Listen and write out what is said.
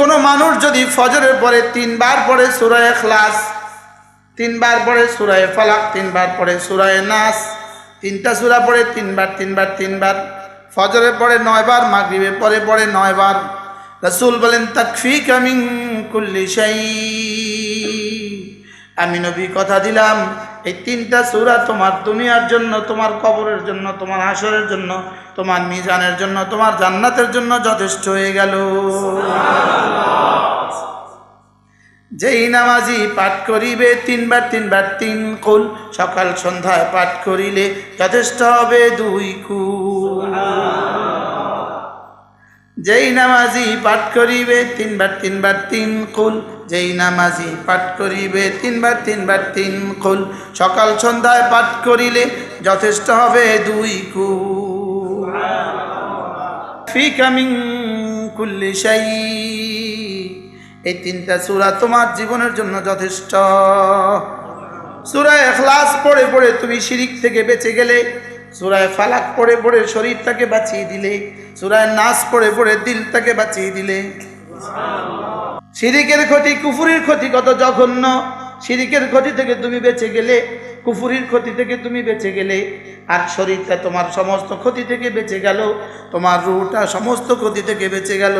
কোনো মানুষ যদি ফজরের পরে তিনবার পড়ে সুরায় খ্লাস তিনবার পড়ে সুরায় ফালাক, তিনবার পড়ে সুরায় নাস, তিনটা সুরা পড়ে তিনবার তিনবার তিনবার, ফজরের পরে নয়বার, মাগরিবের পরে পড়ে নয়বার। রসুল বলেন তাকফি কামিং কুল্লি শাই আমি নবী কথা দিলাম, এই তিনটা সুরা তোমার দুনিয়ার জন্য, তোমার কবরের জন্য, তোমার হাসরের জন্য, তোমার মিজানের জন্য, তোমার জান্নাতের জন্য যথেষ্ট হয়ে গেল। যেই নামাজি পাঠ করিবে, তিনবার তিনবার তিন কুল। সকাল সন্ধ্যায় পাঠ করিলে যথেষ্ট হবে দুই কুল। যেই নামাজি পাঠ করিবে, তিনবার তিনবার তিন কুল। যেই নামাজি পাঠ করিবে, তিনবার তিনবার তিন কুল। সকাল সন্ধ্যায় পাঠ করিলে যথেষ্ট হবে দুই কুল। ফি কামিং কুল্লি শাই এই তিনটা সূরা তোমার জীবনের জন্য যথেষ্ট। সূরায় এখলাস পড়ে পড়ে তুমি শিরিক থেকে বেঁচে গেলে, সূরায় ফালাক পড়ে পড়ে শরীরটাকে বাঁচিয়ে দিলে, সূরায় নাচ পড়ে পড়ে দিলটাকে বাঁচিয়ে দিলে। শিরিকের ক্ষতি কুফুরির ক্ষতি কত জঘন্য। শিরিকের ক্ষতি থেকে তুমি বেঁচে গেলে, কুফুরির ক্ষতি থেকে তুমি বেঁচে গেলে, আর শরীরটা তোমার সমস্ত ক্ষতি থেকে বেঁচে গেল, তোমার রুটা সমস্ত ক্ষতি থেকে বেঁচে গেল।